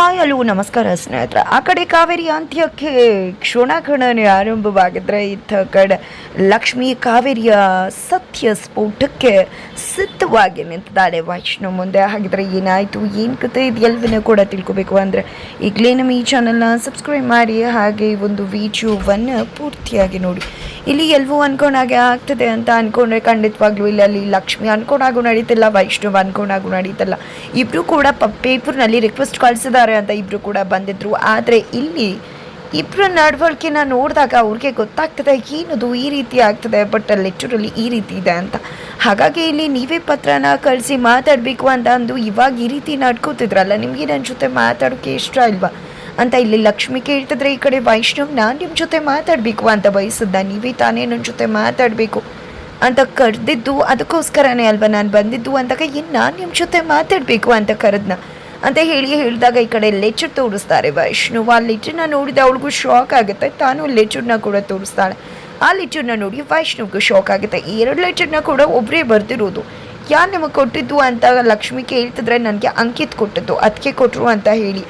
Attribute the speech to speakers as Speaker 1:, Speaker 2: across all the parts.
Speaker 1: Hi, hello, ನಮಸ್ಕಾರ ಸ್ನೇಹಿತರೆ. ಆ ಕಡೆ ಕಾವೇರಿ ಅಂತ್ಯಕ್ಕೆ ಕ್ಷಣಗಣನೆ ಆರಂಭವಾಗಿದ್ರೆ ಇತ್ತ ಕಡೆ ಲಕ್ಷ್ಮಿ ಕಾವೇರಿಯ ಸತ್ಯ ಸ್ಫೋಟಕ್ಕೆ ಸಿದ್ಧವಾಗಿ ನಿಂತಿದ್ದಾಳೆ ವೈಷ್ಣವ್ ಮುಂದೆ ಹಾಗಿದ್ರೆ ಏನಾಯಿತು, ಏನು ಕತೆ ಇದು ಎಲ್ಲವನ್ನೂ ಕೂಡ ತಿಳ್ಕೊಬೇಕು ಅಂದರೆ ಈಗಲೇ ನಮ್ಮ ಈ ಚಾನಲ್ನ ಸಬ್ಸ್ಕ್ರೈಬ್ ಮಾಡಿ, ಹಾಗೆ ಒಂದು ವಿಡಿಯೋವನ್ನು ಪೂರ್ತಿಯಾಗಿ ನೋಡಿ. ಇಲ್ಲಿ ಎಲ್ಲವೂ ಅನ್ಕೊಂಡಾಗೆ ಆಗ್ತದೆ ಅಂತ ಅನ್ಕೊಂಡ್ರೆ ಖಂಡಿತವಾಗ್ಲೂ ಇಲ್ಲಿ ಅಲ್ಲಿ ಲಕ್ಷ್ಮಿ ಅನ್ಕೊಂಡಾಗೂ ನಡೀತಿಲ್ಲ, ವೈಷ್ಣವ್ ಅನ್ಕೊಂಡಾಗೂ ನಡೀತಲ್ಲ. ಇಬ್ಬರು ಕೂಡ ಪ, ಪೇಪರ್ನಲ್ಲಿ ರಿಕ್ವೆಸ್ಟ್ ಕಳಿಸಿದ್ದಾರೆ ಅಂತ ಇಬ್ಬರು ಕೂಡ ಬಂದಿದ್ರು. ಆದರೆ ಇಲ್ಲಿ ಇಬ್ಬರ ನಡವಳಿಕೆನ ನೋಡಿದಾಗ ಅವ್ರಿಗೆ ಗೊತ್ತಾಗ್ತದೆ ಏನದು ಈ ರೀತಿ ಆಗ್ತದೆ ಬಟ್ ಲೆಕ್ಚರಲ್ಲಿ ಈ ರೀತಿ ಇದೆ ಅಂತ. ಹಾಗಾಗಿ ಇಲ್ಲಿ ನೀವೇ ಪತ್ರನ ಕಳಿಸಿ ಮಾತಾಡಬೇಕು ಅಂತ ಅಂದು ಇವಾಗ ಈ ರೀತಿ ನಡ್ಕೋತಿದ್ರಲ್ಲ, ನಿಮಗೆ ನನ್ನ ಜೊತೆ ಮಾತಾಡೋಕ್ಕೆ ಇಷ್ಟ ಇಲ್ವಾ? ಅಂತ ಇಲ್ಲಿ ಲಕ್ಷ್ಮಿ ಕೇಳ್ತಿದ್ರೆ ಈ ಕಡೆ ವೈಷ್ಣವ್ ನಾನು ನಿಮ್ಮ ಜೊತೆ ಮಾತಾಡಬೇಕು ಅಂತ ಬಯಸಿದ್ದ. ನೀವೇ ತಾನೇ ನನ್ನ ಜೊತೆ ಮಾತಾಡಬೇಕು ಅಂತ ಕರೆದಿದ್ದು ಅದಕ್ಕೋಸ್ಕರನೇ ಅಲ್ವಾ ನಾನು ಬಂದಿದ್ದು ಅಂದಾಗ ಇನ್ನು ನಾನು ನಿಮ್ಮ ಜೊತೆ ಮಾತಾಡಬೇಕು ಅಂತ ಕರೆದ್ನ. ಅಂತ ಹೇಳಿ ಹೇಳಿದಾಗ ಈ ಕಡೆ ಲೆಚರ್ ತೋರಿಸ್ತಾರೆ ವೈಷ್ಣವ್. ಆ ಲೆಚರ್ನ ನೋಡಿದ ಅವಳಿಗೂ ಶಾಕ್ ಆಗುತ್ತೆ. ತಾನು ಲೆಚರ್ನ ಕೂಡ ತೋರಿಸ್ತಾಳೆ. ಆ ಲೆಚರ್ನ ನೋಡಿ ವೈಷ್ಣವ್ಗೂ ಶಾಕ್ ಆಗುತ್ತೆ. ಎರಡು ಲೆಚರ್ನ ಕೂಡ ಒಬ್ಬರೇ ಬರ್ತಿರೋದು ಯಾರು ನಿಮಗೆ ಕೊಟ್ಟಿದ್ದು ಅಂತ ಲಕ್ಷ್ಮಿ ಕೇಳ್ತಿದ್ರೆ ನನಗೆ ಅಂಕಿತ್ ಕೊಟ್ಟಿದ್ದು. ಅದಕ್ಕೆ ಕೊಟ್ಟರು ಅಂತ ಹೇಳಿ.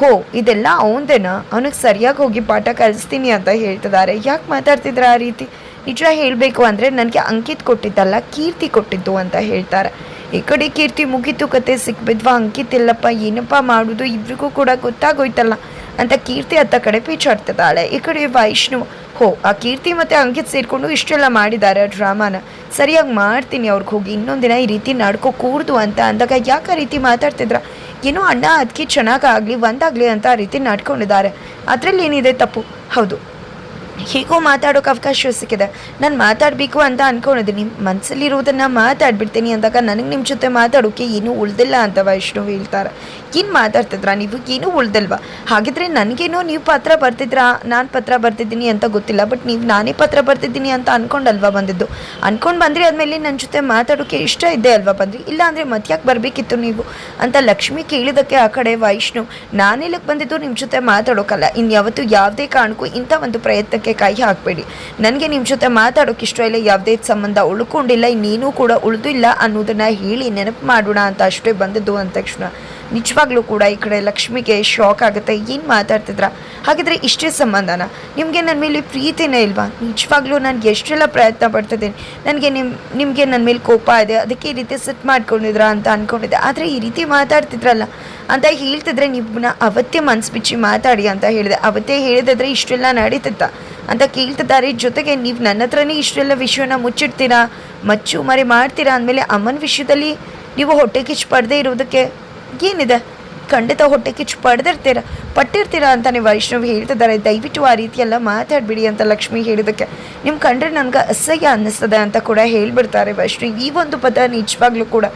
Speaker 1: ಹೋ, ಇದೆಲ್ಲ ಅವಂದೇನಾ ಅವನಿಗೆ ಸರಿಯಾಗಿ ಹೋಗಿ ಪಾಠ ಕಲಿಸ್ತೀನಿ ಅಂತ ಹೇಳ್ತಿದ್ದಾರೆ ಯಾಕೆ ಮಾತಾಡ್ತಿದ್ರ ಆ ರೀತಿ? ನಿಜ ಹೇಳಬೇಕು ಅಂದರೆ ನನಗೆ ಅಂಕಿತ್ ಕೊಟ್ಟಿದ್ದಲ್ಲ, ಕೀರ್ತಿ ಕೊಟ್ಟಿದ್ದು ಅಂತ ಹೇಳ್ತಾರೆ. ಈ ಕಡೆ ಕೀರ್ತಿ ಮುಗಿತು ಕತೆ, ಸಿಕ್ಬಿದ್ವಾ, ಅಂಕಿತ್ ಇಲ್ಲಪ್ಪ, ಏನಪ್ಪ ಮಾಡೋದು? ಇಬ್ರಿಗೂ ಕೂಡ ಗೊತ್ತಾಗೋಯ್ತಲ್ಲ ಅಂತ ಕೀರ್ತಿ ಅತ್ತ ಕಡೆ ಪೀಚಾಡ್ತಿದ್ದಾಳೆ. ಈ ಕಡೆ ವೈಷ್ಣವ್ ಹೋ, ಆ ಕೀರ್ತಿ ಮತ್ತೆ ಅಂಕಿತ್ ಸೇರಿಕೊಂಡು ಇಷ್ಟೆಲ್ಲ ಮಾಡಿದ್ದಾರೆ ಡ್ರಾಮಾನ. ಸರಿಯಾಗಿ ಮಾಡ್ತೀನಿ ಅವ್ರಿಗೆ ಹೋಗಿ ಇನ್ನೊಂದಿನ ಈ ರೀತಿ ನಡ್ಕೋ ಕೂರ್ದು ಅಂತ ಅಂದಾಗ ಯಾಕೆ ಆ ರೀತಿ ಮಾತಾಡ್ತಿದ್ರ? ಏನೋ ಅಣ್ಣ ಅದಕ್ಕೆ ಚೆನ್ನಾಗಾಗಲಿ ಒಂದಾಗಲಿ ಅಂತ ಆ ರೀತಿ ನಡ್ಕೊಂಡಿದ್ದಾರೆ. ಅದರಲ್ಲಿ ಏನಿದೆ ತಪ್ಪು? ಹೌದು. ಹೀಗೂ ಮಾತಾಡೋಕೆ ಅವಕಾಶ ಸಿಕ್ಕಿದೆ. ನಾನು ಮಾತಾಡಬೇಕು ಅಂತ ಅನ್ಕೊಂಡಿದ್ದೀನಿ. ಮನಸ್ಸಲ್ಲಿರೋದನ್ನು ಮಾತಾಡ್ಬಿಡ್ತೀನಿ ಅಂದಾಗ ನನಗೆ ನಿಮ್ಮ ಜೊತೆ ಮಾತಾಡೋಕ್ಕೆ ಏನೂ ಉಳ್ದಿಲ್ಲ ಅಂತ ವೈಷ್ಣು ಹೇಳ್ತಾರೆ. ಏನು ಮಾತಾಡ್ತಿದ್ರಾ? ನೀವು ಏನೂ ಉಳ್ದಿಲ್ವಾ? ಹಾಗಿದ್ರೆ ನನಗೇನೋ ನೀವು ಪತ್ರ ಬರ್ತಿದ್ರಾ? ನಾನು ಪತ್ರ ಬರ್ತಿದ್ದೀನಿ ಅಂತ ಗೊತ್ತಿಲ್ಲ, ಬಟ್ ನೀವು ನಾನೇ ಪತ್ರ ಬರ್ತಿದ್ದೀನಿ ಅಂತ ಅನ್ಕೊಂಡಲ್ವಾ ಬಂದಿದ್ದು? ಅನ್ಕೊಂಡು ಬಂದ್ರಿ ಆದಮೇಲೆ ನನ್ನ ಜೊತೆ ಮಾತಾಡೋಕೆ ಇಷ್ಟ ಇದೆ ಅಲ್ವಾ ಬಂದ್ರಿ? ಇಲ್ಲ ಅಂದರೆ ಮತ್ಯಾಕೆ ಬರಬೇಕಿತ್ತು ನೀವು? ಅಂತ ಲಕ್ಷ್ಮಿ ಕೇಳಿದಕ್ಕೆ ಆ ಕಡೆ ವೈಷ್ಣು ನಾನೆಲ್ಲಕ್ಕೆ ಬಂದಿದ್ದು ನಿಮ್ಮ ಜೊತೆ ಮಾತಾಡೋಕ್ಕಲ್ಲ ಇನ್ಯಾವತ್ತು ಯಾವತ್ತೂ ಯಾವುದೇ ಕಾರಣಕ್ಕೂ ಇಂಥ ಒಂದು ಪ್ರಯತ್ನಕ್ಕೆ ಕೈ ಹಾಕಬೇಡಿ. ನನಗೆ ನಿಮ್ಮ ಜೊತೆ ಮಾತಾಡೋಕೆ ಇಷ್ಟ ಇಲ್ಲ, ಯಾವುದೇ ಸಂಬಂಧ ಉಳ್ಕೊಂಡಿಲ್ಲ ನೀನು ಕೂಡ ಉಳಿದಿಲ್ಲ ಅನ್ನೋದನ್ನು ಹೇಳಿ ನೆನಪು ಮಾಡೋಣ ಅಂತ ಅಷ್ಟೇ ಬಂದದ್ದು ಅಂದ ತಕ್ಷಣ. ನಿಜವಾಗ್ಲೂ ಕೂಡ ಈ ಕಡೆ ಲಕ್ಷ್ಮಿಗೆ ಶಾಕ್ ಆಗುತ್ತೆ, ಏನು ಮಾತಾಡ್ತಿದ್ರ? ಹಾಗಿದ್ರೆ ಇಷ್ಟೇ ಸಂಬಂಧನ? ನಿಮಗೆ ನನ್ನ ಮೇಲೆ ಪ್ರೀತಿನೇ ಇಲ್ವಾ? ನಿಜವಾಗ್ಲೂ ನಾನು ಎಷ್ಟೆಲ್ಲ ಪ್ರಯತ್ನ ಪಡ್ತಿದ್ದೀನಿ. ನನಗೆ ನಿಮ್ಮ ನಿಮಗೆ ನನ್ನ ಮೇಲೆ ಕೋಪ ಇದೆ, ಅದಕ್ಕೆ ಈ ರೀತಿ ಸೆಟ್ ಮಾಡ್ಕೊಂಡಿದ್ರ ಅಂತ ಅಂದ್ಕೊಂಡಿದ್ದೆ ಆದರೆ ಈ ರೀತಿ ಮಾತಾಡ್ತಿದ್ರಲ್ಲ? ಅಂತ ಹೇಳ್ತಿದ್ರೆ ನಿಮ್ಮನ್ನ ಅವತ್ತೇ ಮನಸ್ಸು ಬಿಚ್ಚಿ ಮಾತಾಡಿ ಅಂತ ಹೇಳಿದೆ. ಅವತ್ತೇ ಹೇಳಿದ್ರೆ ಇಷ್ಟೆಲ್ಲ ನಡೀತಿತ್ತ? ಅಂತ ಕೇಳ್ತಿದ್ದಾರೆ. ಜೊತೆಗೆ ನೀವು ನನ್ನ ಹತ್ರನೇ ಇಷ್ಟೆಲ್ಲ ವಿಷಯನ ಮುಚ್ಚಿಡ್ತೀರಾ? ಮಚ್ಚು ಮರೆ ಮಾಡ್ತೀರಾ? ಅಂದಮೇಲೆ ಅಮ್ಮನ ವಿಷಯದಲ್ಲಿ ನೀವು ಹೊಟ್ಟೆ ಕಿಚ್ಚು ಪಡದೇ ಇರೋದಕ್ಕೆ ಏನಿದೆ? ಖಂಡಿತ ಹೊಟ್ಟೆ ಕಿಚ್ಚು ಪಡೆದಿರ್ತೀರ, ಪಟ್ಟಿರ್ತೀರಾ ಅಂತಾನೆ ವೈಷ್ಣವಿ ಹೇಳ್ತಿದ್ದಾರೆ. ದಯವಿಟ್ಟು ಆ ರೀತಿಯೆಲ್ಲ ಮಾತಾಡ್ಬಿಡಿ ಅಂತ ಲಕ್ಷ್ಮಿ ಹೇಳಿದಕ್ಕೆ ನಿಮ್ಮ ಕಂಡ್ರೆ ನನಗೆ ಅಸಹ್ಯ ಅನ್ನಿಸ್ತದೆ ಅಂತ ಕೂಡ ಹೇಳಿಬಿಡ್ತಾರೆ ವೈಷ್ಣವಿ. ಈ ಒಂದು ಪದ ನಿಜವಾಗ್ಲೂ ಕೂಡ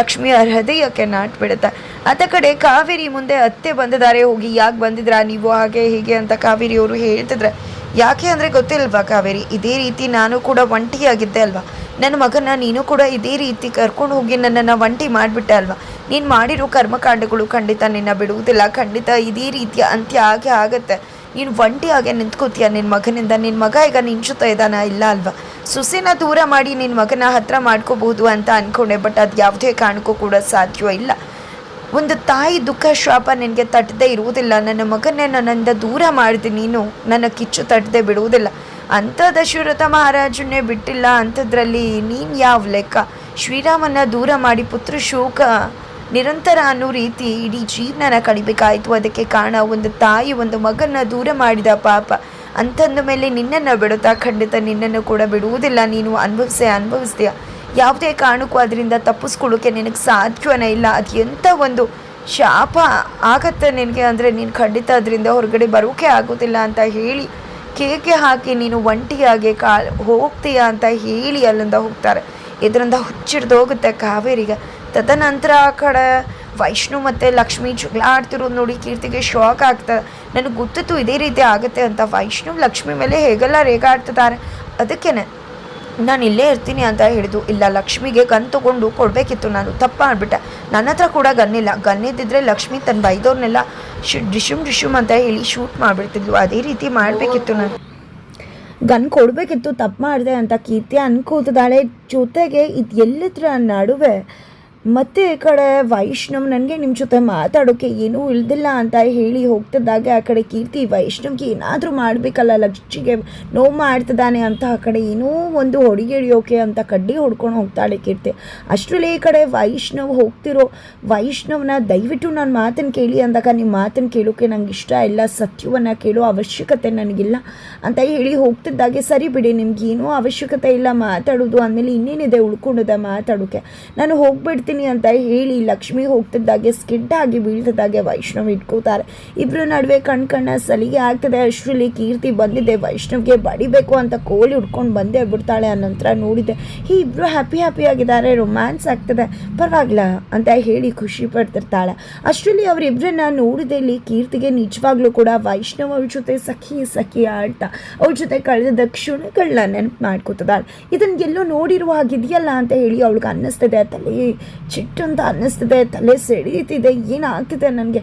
Speaker 1: ಲಕ್ಷ್ಮಿಯ ಹೃದಯಕ್ಕೆ ನಾಟ್ಬಿಡುತ್ತೆ. ಅದ ಕಡೆ ಕಾವೇರಿ ಮುಂದೆ ಅತ್ತೆ ಬಂದಿದ್ದಾರೆ. ಹೋಗಿ ಯಾಕೆ ಬಂದಿದ್ರಾ? ನೀವು ಹಾಗೆ ಹೀಗೆ ಅಂತ ಕಾವೇರಿ ಅವರು ಹೇಳ್ತಿದ್ರೆ ಯಾಕೆ ಅಂದರೆ ಗೊತ್ತಿಲ್ವಾ ಕಾವೇರಿ? ಇದೇ ರೀತಿ ನಾನು ಕೂಡ ಒಂಟಿಯಾಗಿದ್ದೆ ಅಲ್ವಾ? ನನ್ನ ಮಗನ ನೀನು ಕೂಡ ಇದೇ ರೀತಿ ಕರ್ಕೊಂಡು ಹೋಗಿ ನನ್ನನ್ನು ಒಂಟಿ ಮಾಡಿಬಿಟ್ಟೆ ಅಲ್ವಾ? ನೀನು ಮಾಡಿರೋ ಕರ್ಮಕಾಂಡಗಳು ಖಂಡಿತ ನಿನ್ನ ಬಿಡುವುದಿಲ್ಲ. ಖಂಡಿತ ಇದೇ ರೀತಿಯ ಅಂತ್ಯ ಆಗೇ ಆಗುತ್ತೆ. ನೀನು ಒಂಟಿಯಾಗೆ ನಿಂತ್ಕೋತೀಯ ನಿನ್ನ ಮಗನಿಂದ? ನಿನ್ನ ಮಗ ಈಗ ನಿಂಚುತ್ತಾ ಇದ್ದಾನ? ಇಲ್ಲ ಅಲ್ವಾ? ಸುಸಿನ ದೂರ ಮಾಡಿ ನಿನ್ನ ಮಗನ ಹತ್ರ ಮಾಡ್ಕೋಬಹುದು ಅಂತ ಅಂದ್ಕೊಂಡೆ ಬಟ್ ಅದು ಯಾವುದೇ ಕಾರಣಕ್ಕೂ ಕೂಡ ಸಾಧ್ಯ ಇಲ್ಲ. ಒಂದು ತಾಯಿ ದುಃಖ ಶಾಪ ನಿನಗೆ ತಟ್ಟದೆ ಇರುವುದಿಲ್ಲ. ನನ್ನ ಮಗನೇ ನನ್ನಿಂದ ದೂರ ಮಾಡಿದೆ. ನೀನು ನನ್ನ ಕಿಚ್ಚು ತಟ್ಟದೆ ಬಿಡುವುದಿಲ್ಲ. ಅಂಥ ದಶರಥ ಮಹಾರಾಜನ್ನೇ ಬಿಟ್ಟಿಲ್ಲ. ಅಂಥದ್ರಲ್ಲಿ ನೀನು ಯಾವ ಲೆಕ್ಕ? ಶ್ರೀರಾಮನ ದೂರ ಮಾಡಿ ಪುತ್ರ ಶೋಕ ನಿರಂತರ ಅನ್ನೋ ರೀತಿ ಇಡೀ ಜೀವನನ ಕಳಿಬೇಕಾಯಿತು. ಅದಕ್ಕೆ ಕಾರಣ ಒಂದು ತಾಯಿ ಒಂದು ಮಗನ ದೂರ ಮಾಡಿದ ಪಾಪ. ಅಂತಂದ ಮೇಲೆ ನಿನ್ನನ್ನು ಬಿಡುತ್ತಾ ಖಂಡಿತ ನಿನ್ನನ್ನು ಕೂಡ ಬಿಡುವುದಿಲ್ಲ. ನೀನು ಅನುಭವಿಸೇ ಅನುಭವಿಸ್ತೀಯ. ಯಾವುದೇ ಕಾರಣಕ್ಕೂ ಅದರಿಂದ ತಪ್ಪಿಸ್ಕೊಳ್ಳೋಕೆ ನಿನಗೆ ಸಾಧ್ಯವೇ ಇಲ್ಲ. ಅದು ಎಂಥ ಒಂದು ಶಾಪ ಆಗತ್ತೆ ನಿನಗೆ. ಅಂದರೆ ನೀನು ಖಂಡಿತ ಅದರಿಂದ ಹೊರಗಡೆ ಬರೋಕೆ ಆಗೋದಿಲ್ಲ ಅಂತ ಹೇಳಿ, ಕೇಕೆ ಹಾಕಿ ನೀನು ಒಂಟಿಯಾಗಿ ಕಾ ಹೋಗ್ತೀಯ ಅಂತ ಹೇಳಿ ಅಲ್ಲಿಂದ ಹೋಗ್ತಾರೆ. ಇದರಿಂದ ಹುಚ್ಚಿಡ್ದು ಹೋಗುತ್ತೆ ಕಾವೇರಿಗೆ. ತದನಂತರ ಆ ಕಡೆ ವೈಷ್ಣು ಮತ್ತು ಲಕ್ಷ್ಮಿ ಜಗಳ ಆಡ್ತಿರೋದು ನೋಡಿ ಕೀರ್ತಿಗೆ ಶಾಕ್ ಆಗ್ತದೆ ನನಗೆ ಗೊತ್ತಿತ್ತು ಇದೇ ರೀತಿ ಆಗುತ್ತೆ ಅಂತ ವೈಷ್ಣು ಲಕ್ಷ್ಮಿ ಮೇಲೆ ಹೇಗೆಲ್ಲ ರೇಗಾಡ್ತಿದ್ದಾರೆ. ಅದಕ್ಕೇನೆ ನಾನು ಇಲ್ಲೇ ಇರ್ತೀನಿ ಅಂತ ಹೇಳಿದ್ದು. ಇಲ್ಲ, ಲಕ್ಷ್ಮಿಗೆ ಗನ್ ತೊಗೊಂಡು ಕೊಡಬೇಕಿತ್ತು. ನಾನು ತಪ್ಪು ಮಾಡಿಬಿಟ್ಟೆ. ನನ್ನ ಹತ್ರ ಕೂಡ ಗನ್ನಿಲ್ಲ ಗನ್ನಿದ್ದಿದ್ರೆ ಲಕ್ಷ್ಮಿ ತನ್ನ ಬೈದವ್ರನ್ನೆಲ್ಲ ಶು, ಡಿಶುಮ್ ಡಿಶುಮ್ ಅಂತ ಹೇಳಿ ಶೂಟ್ ಮಾಡಿಬಿಡ್ತಿದ್ಲು. ಅದೇ ರೀತಿ ಮಾಡಬೇಕಿತ್ತು ನಾನು. ಗನ್ ಕೊಡಬೇಕಿತ್ತು, ತಪ್ಪು ಮಾಡಿದೆ ಅಂತ ಕೀರ್ತಿ ಅನ್ಕೋತಿದ್ದಾಳೆ. ಜೊತೆಗೆ ಇದು ಎಲ್ಲಿದ್ರ ನಡುವೆ ಮತ್ತೆ ಈ ಕಡೆ ವೈಷ್ಣವ್ ನನಗೆ ನಿಮ್ಮ ಜೊತೆ ಮಾತಾಡೋಕ್ಕೆ ಏನೂ ಇಲ್ದಿಲ್ಲ ಅಂತ ಹೇಳಿ ಹೋಗ್ತಿದ್ದಾಗ, ಆ ಕಡೆ ಕೀರ್ತಿ ವೈಷ್ಣವ್ಗೆ ಏನಾದರೂ ಮಾಡಬೇಕಲ್ಲ ಲಕ್ಷ್ಮಿಗೆ ನೋವು ಮಾಡ್ತಿದ್ದಾನೆ ಅಂತ, ಆ ಕಡೆ ಏನೂ ಒಂದು ಹೊಡಿಗೆ ಹಿಡಿಯೋಕೆ ಅಂತ ಕಡ್ಡಿ ಹೊಡ್ಕೊಂಡು ಹೋಗ್ತಾಳೆ ಕೀರ್ತಿ. ಅಷ್ಟರಲ್ಲಿ ಈ ಕಡೆ ವೈಷ್ಣವ್ ಹೋಗ್ತಿರೋ, ವೈಷ್ಣವ್ನ ದಯವಿಟ್ಟು ನನ್ನ ಮಾತನ್ನು ಕೇಳಿ ಅಂದಾಗ ನಿಮ್ಮ ಮಾತನ್ನು ಕೇಳೋಕೆ ನಂಗೆ ಇಷ್ಟ ಇಲ್ಲ, ಸತ್ಯವನ್ನು ಕೇಳೋ ಅವಶ್ಯಕತೆ ನನಗಿಲ್ಲ ಅಂತ ಹೇಳಿ ಹೋಗ್ತಿದ್ದಾಗೆ, ಸರಿ ಬಿಡಿ ನಿಮ್ಗೆ ಏನೂ ಅವಶ್ಯಕತೆ ಇಲ್ಲ ಮಾತಾಡೋದು ಅಂದಮೇಲೆ ಇನ್ನೇನಿದೆ ಉಳ್ಕೊಂಡಿದೆ ಮಾತಾಡೋಕ್ಕೆ ನಾನು ಹೋಗ್ಬಿಡ್ತೀನಿ. ಅಂತ ಹೇಳಿ ಲಕ್ಷ್ಮಿ ಹೋಗ್ತಿದ್ದಾಗೆ, ಸ್ಕಿಡ್ ಆಗಿ ಬೀಳ್ತಿದ್ದಾಗೆ ವೈಷ್ಣವ್ ಇಟ್ಕೋತಾರೆ. ಇಬ್ಬರು ನಡುವೆ ಕಣ್ ಕಣ್ಣ ಸಲಿಗೆ ಆಗ್ತದೆ. ಅಷ್ಟರಲ್ಲಿ ಕೀರ್ತಿ ಬಂದಿದೆ. ವೈಷ್ಣವ್ಗೆ ಬಡಿಬೇಕು ಅಂತ ಕೋಳಿ ಉಡ್ಕೊಂಡು ಬಂದೇ ಬಿಡ್ತಾಳೆ ನಂತರ ನೋಡಿದೆ. ಈ ಇಬ್ಬರು ಹ್ಯಾಪಿ ಹ್ಯಾಪಿ ಆಗಿದ್ದಾರೆ. ರೊಮ್ಯಾನ್ಸ್ ಆಗ್ತದೆ. ಪರವಾಗಿಲ್ಲ ಅಂತ ಹೇಳಿ ಖುಷಿ ಪಡ್ತಿರ್ತಾಳೆ. ಅಷ್ಟರಲ್ಲಿ ಅವರಿಬ್ಬರನ್ನ ನೋಡಿದೆ ಇಲ್ಲಿ ಕೀರ್ತಿಗೆ ನಿಜವಾಗ್ಲೂ ಕೂಡ ವೈಷ್ಣವ್ ಅವ್ರ ಜೊತೆ ಸಖಿ ಸಖಿ ಆಡ್ತಾ, ಅವ್ರ ಜೊತೆ ಕಳೆದ ಕ್ಷಣಗಳನ್ನ ನೆನಪು ಮಾಡ್ಕೋತಿದ್ದಾಳೆ. ಇದನ್ನ ಎಲ್ಲೋ ನೋಡಿರುವ ಹಾಗಿದೆಯಲ್ಲ ಅಂತ ಹೇಳಿ ಅವಳಿಗೆ ಅನ್ನಿಸ್ತದೆ. ತಲೆ ಚಿಟ್ಟು ಅಂತ ಅನ್ನಿಸ್ತಿದೆ ತಲೆ ಸೆಳೀತಿದೆ ಏನಾಗ್ತಿದೆ ನನಗೆ?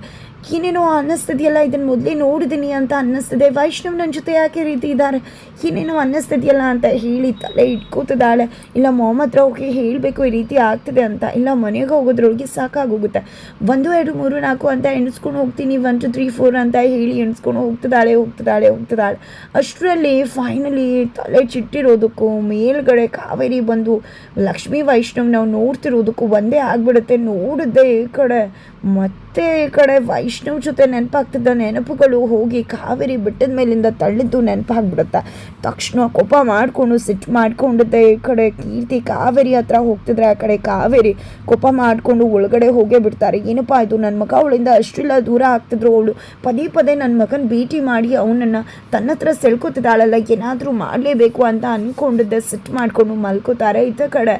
Speaker 1: ಏನೇನೋ ಅನ್ನಿಸ್ತಿದೆಯಲ್ಲ? ಇದನ್ನು ಮೊದಲೇ ನೋಡಿದ್ದೀನಿ ಅಂತ ಅನ್ನಿಸ್ತಿದೆ. ವೈಷ್ಣವ್ ನನ್ನ ಜೊತೆ ಯಾಕೆ ರೀತಿ ಇದ್ದಾರೆ ಏನೇನೋ ಅನ್ನಿಸ್ತಿದೆಯಲ್ಲ ಅಂತ ಹೇಳಿ ತಲೆ ಇಟ್ಕೋತಿದ್ದಾಳೆ ಇಲ್ಲ ಮೊಮ್ಮತ್ರ ಹೋಗಿ ಹೇಳಬೇಕು ಈ ರೀತಿ ಆಗ್ತಿದೆ ಅಂತ. ಇಲ್ಲ, ಮನೆಗೆ ಹೋಗೋದ್ರೊಳಗೆ ಸಾಕಾಗೋಗುತ್ತೆ. ಒಂದು, ಎರಡು, ಮೂರು, ನಾಲ್ಕು ಅಂತ ಎಣಿಸ್ಕೊಂಡು ಹೋಗ್ತೀನಿ. ಒನ್ ಟು, ತ್ರೀ, ಫೋರ್ ಅಂತ ಹೇಳಿ ಎಣಿಸ್ಕೊಂಡು ಹೋಗ್ತಿದ್ದಾಳೆ ಹೋಗ್ತಿದ್ದಾಳೆ ಹೋಗ್ತಿದ್ದಾಳೆ ಅಷ್ಟರಲ್ಲಿ ಫೈನಲಿ ತಲೆ ಚಿಟ್ಟಿರೋದಕ್ಕೂ ಮೇಲ್ಗಡೆ ಕಾವೇರಿ ಬಂದು ಲಕ್ಷ್ಮೀ ವೈಷ್ಣವ್ ನಾವು ನೋಡ್ತಿರೋದಕ್ಕೂ ಒಂದೇ ಆಗ್ಬಿಡುತ್ತೆ. ನೋಡಿದ್ದೆ ಈ ಕಡೆ ಮತ್ತೆ ಈ ಕಡೆ ವೈಷ್ಣವ್ ಜೊತೆ ನೆನಪಾಗ್ತಿದ್ದ ನೆನಪುಗಳು ಹೋಗಿ ಕಾವೇರಿ ಬೆಟ್ಟದ ಮೇಲಿಂದ ತಳ್ಳಿದ್ದು ನೆನಪಾಗ್ಬಿಡುತ್ತೆ. ತಕ್ಷಣ ಕೋಪ ಮಾಡಿಕೊಂಡು ಸಿಟ್ಟು ಮಾಡ್ಕೊಂಡಿದ್ದೆ ಈ ಕಡೆ ಕೀರ್ತಿ ಕಾವೇರಿ ಹತ್ರ ಹೋಗ್ತಿದ್ರೆ ಆ ಕಡೆ ಕಾವೇರಿ ಕೋಪ ಮಾಡಿಕೊಂಡು ಒಳಗಡೆ ಹೋಗೇ ಬಿಡ್ತಾರೆ. ಏನಪ್ಪ ಇದು? ನನ್ನ ಮಗ ಅವಳಿಂದ ಅಷ್ಟಿಲ್ಲ, ದೂರ ಆಗ್ತಿದ್ರು ಅವಳು. ಪದೇ ಪದೇ ನನ್ನ ಮಗನ ಭೇಟಿ ಮಾಡಿ ಅವನನ್ನು ತನ್ನ ಹತ್ರ ಸೆಳ್ಕೊತಿದ್ದಾಳಲ್ಲ, ಏನಾದರೂ ಮಾಡಲೇಬೇಕು ಅಂತ ಅಂದ್ಕೊಂಡಿದ್ದೆ ಸಿಟ್ಟು ಮಾಡಿಕೊಂಡು ಮಲ್ಕೋತಾರೆ. ಇತ್ತ ಕಡೆ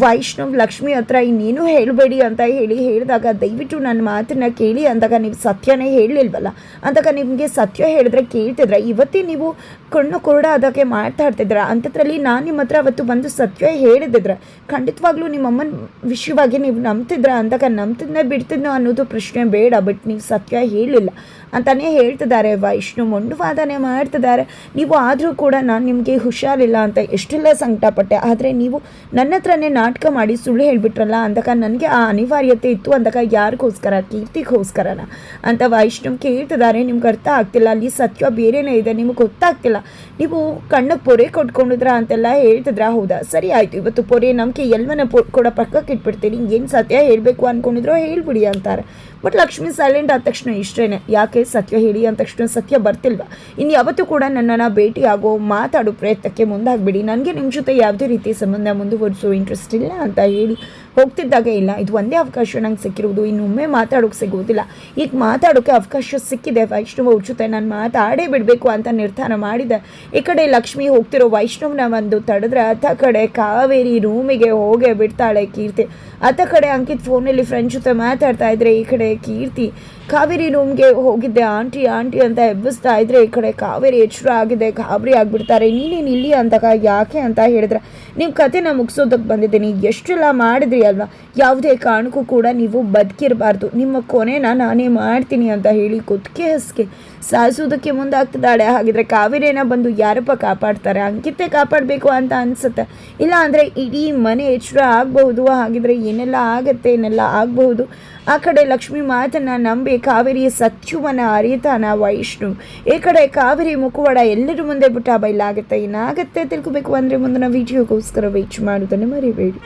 Speaker 1: ವೈಷ್ಣವ್, ಲಕ್ಷ್ಮಿ ಹತ್ರ ಇನ್ನೇನು ಹೇಳಬೇಡಿ ಅಂತ ಹೇಳಿ ಹೇಳಿದಾಗ ದಯವಿಟ್ಟು ನನ್ನ ಮಾತನ್ನ ಕೇಳಿ ಅಂದಾಗ ನೀವು ಸತ್ಯನೇ ಹೇಳಲಿಲ್ವಲ್ಲ? ಅಂದಾಗ ನಿಮಗೆ ಸತ್ಯ ಹೇಳಿದ್ರೆ ಕೇಳ್ತಿದ್ರೆ. ಇವತ್ತೇ ನೀವು ಕಣ್ಣು ಕುರುಡ ಅದಕ್ಕೆ ಮಾತಾಡ್ತಿದ್ರ ಅಂಥದ್ರಲ್ಲಿ ನಾನು ನಿಮ್ಮ ಹತ್ರ ಅವತ್ತು ಬಂದು ಸತ್ಯ ಹೇಳಿದಿದ್ರೆ ಖಂಡಿತವಾಗ್ಲೂ ನಿಮ್ಮ ಅಮ್ಮನ ವಿಷಯವಾಗಿ ನೀವು ನಂಬ್ತಿದ್ರ ಅಂದಾಗ ನಂಬ್ತಿದ್ನೇ ಬಿಡ್ತಿದ್ನೋ ಅನ್ನೋದು ಪ್ರಶ್ನೆ ಬೇಡ. ಬಟ್ ನೀವು ಸತ್ಯ ಹೇಳಿಲ್ಲ ಅಂತಾನೆ ಹೇಳ್ತಿದ್ದಾರೆ. ವೈಷ್ಣು ಮೊಂಡು ವಾದನೆ ಮಾಡ್ತಿದ್ದಾರೆ. ನೀವು ಆದರೂ ಕೂಡ ನಾನು ನಿಮಗೆ ಹುಷಾರಿಲ್ಲ ಅಂತ ಎಷ್ಟೆಲ್ಲ ಸಂಕಟಪಟ್ಟೆ. ಆದರೆ ನೀವು ನನ್ನ ಹತ್ರನೇ ನಾಟಕ ಮಾಡಿ ಸುಳ್ಳು ಹೇಳಿಬಿಟ್ರಲ್ಲ, ಅಂದಕ ನನಗೆ ಆ ಅನಿವಾರ್ಯತೆ ಇತ್ತು ಅಂದಾಗ ಯಾರಿಗೋಸ್ಕರ, ಕೀರ್ತಿಗೋಸ್ಕರನ? ಅಂತ ವೈಷ್ಣವ್ ಕೇಳ್ತಿದ್ದಾರೆ ನಿಮ್ಗೆ ಅರ್ಥ ಆಗ್ತಿಲ್ಲ, ಅಲ್ಲಿ ಸತ್ಯ ಬೇರೆನೇ ಇದೆ, ನಿಮಗೆ ಗೊತ್ತಾಗ್ತಿಲ್ಲ. ನೀವು ಕಣ್ಣಕ್ಕೆ ಪೊರೆ ಕೊಟ್ಕೊಂಡಿದ್ರ ಅಂತೆಲ್ಲ ಹೇಳ್ತಿದ್ರ, ಹೌದಾ? ಸರಿ ಆಯಿತು, ಇವತ್ತು ಪೊರೆ ನಂಬಿಕೆ ಎಲ್ಲವನ್ನ ಪೊ, ಕೂಡ ಪಕ್ಕಕ್ಕೆ ಇಟ್ಬಿಡ್ತೀನಿ ಏನು ಸತ್ಯ ಹೇಳಬೇಕು ಅಂದ್ಕೊಂಡಿದ್ರೋ ಹೇಳ್ಬಿಡಿ ಅಂತಾರೆ. ಬಟ್ ಲಕ್ಷ್ಮಿ ಸೈಲೆಂಟ್ ಆದ ತಕ್ಷಣ ಇಷ್ಟೇನೆ. ಯಾಕೆ? ಸತ್ಯ ಹೇಳಿ ಅಂದ ತಕ್ಷಣ ಸತ್ಯ ಬರ್ತಿಲ್ವಾ? ಇನ್ನು ಯಾವತ್ತೂ ಕೂಡ ನನ್ನನ್ನು ಭೇಟಿಯಾಗೋ ಮಾತಾಡೋ ಪ್ರಯತ್ನಕ್ಕೆ ಮುಂದಾಗ್ಬಿಡಿ. ನನಗೆ ನಿಮ್ಮ ಜೊತೆ ಯಾವುದೇ ರೀತಿ ಸಂಬಂಧ ಮುಂದುವರಿಸೋ ಇಂಟ್ರೆಸ್ಟ್ ಇಲ್ಲ ಅಂತ ಹೇಳಿ ಹೋಗ್ತಿದ್ದಾಗ ಇಲ್ಲ. ಇದು ಒಂದೇ ಅವಕಾಶ ನಂಗೆ ಸಿಕ್ಕಿರೋದು ಇನ್ನೊಮ್ಮೆ ಮಾತಾಡೋಕೆ ಸಿಗುವುದಿಲ್ಲ. ಈಗ ಮಾತಾಡೋಕ್ಕೆ ಅವಕಾಶ ಸಿಕ್ಕಿದೆ. ವೈಷ್ಣವ ಜೊತೆ ನಾನು ಮಾತಾಡೇ ಬಿಡಬೇಕು ಅಂತ ನಿರ್ಧಾರ ಮಾಡಿದೆ. ಈ ಕಡೆ ಲಕ್ಷ್ಮಿ ಹೋಗ್ತಿರೋ ವೈಷ್ಣವ್ನ ಒಂದು ತಡೆದ್ರೆ ಅತ್ತ ಕಡೆ ಕಾವೇರಿ ರೂಮಿಗೆ ಹೋಗೇ ಬಿಡ್ತಾಳೆ ಕೀರ್ತಿ. ಅತ್ತ ಕಡೆ ಅಂಕಿತ್ ಫೋನಲ್ಲಿ ಫ್ರೆಂಡ್ ಜೊತೆ ಮಾತಾಡ್ತಾ ಇದ್ರೆ ಈ ಕಡೆ ಕೀರ್ತಿ. ಕಾವೇರಿ ರೂಮ್ಗೆ ಹೋಗಿದ್ದೆ. ಆಂಟಿ ಆಂಟಿ ಅಂತ ಎಬ್ಬಿಸ್ತಾ ಇದ್ರೆ ಈ ಕಡೆ ಕಾವೇರಿ ಎಚ್ಚರ ಆಗಿದೆ, ಗಾಬರಿ ಆಗಿಬಿಡ್ತಾರೆ. ನೀನೇನು ಇಲ್ಲಿ ಅಂದಾಗ ಯಾಕೆ ಅಂತ ಹೇಳಿದ್ರೆ, ನೀವು ಕಥೆನ ಮುಗಿಸೋದಕ್ಕೆ ಬಂದಿದ್ದೀನಿ. ಎಷ್ಟೆಲ್ಲ ಮಾಡಿದ್ರಿ ಅಲ್ವಾ? ಯಾವುದೇ ಕಾರಣಕ್ಕೂ ಕೂಡ ನೀವು ಬದುಕಿರಬಾರ್ದು. ನಿಮ್ಮ ಕೊನೆನ ನಾನೇ ಮಾಡ್ತೀನಿ ಅಂತ ಹೇಳಿ ಕುತ್ತಿಗೆ ಹಸ್ಗೆ ಸಾಯಿಸೋದಕ್ಕೆ ಮುಂದಾಗ್ತಿದ್ದಾಳೆ. ಹಾಗಿದ್ರೆ ಕಾವೇರಿನ ಬಂದು ಯಾರಪ್ಪ ಕಾಪಾಡ್ತಾರೆ? ಅಂಕಿತೆ ಕಾಪಾಡಬೇಕು ಅಂತ ಅನಿಸುತ್ತೆ. ಇಲ್ಲ ಅಂದರೆ ಇಡೀ ಮನೆ ಎಚ್ಚರ ಆಗಬಹುದು. ಹಾಗಿದ್ರೆ ಏನೆಲ್ಲ ಆಗುತ್ತೆ, ಏನೆಲ್ಲ ಆಗಬಹುದು? ಆ ಕಡೆ ಲಕ್ಷ್ಮಿ ಮಾತನ್ನ ನಂಬಿ ಕಾವೇರಿಯ ಸತ್ಯುವನ ಅರಿತಾನ ವೈಷ್ಣು. ಈ ಕಡೆ ಕಾವೇರಿ ಮುಖವಾಡ ಎಲ್ಲರ ಮುಂದೆ ಬಿಟ್ಟ ಬೈಲಾಗುತ್ತೆ ಏನಾಗುತ್ತೆ ತಿಳ್ಕೊಬೇಕು ಅಂದರೆ ಮುಂದಿನ ವಿಡಿಯೋಗೋಸ್ಕರ ವೆಯ್ಟ್ ಮಾಡೋದನ್ನು ಮರಿಬೇಡಿ.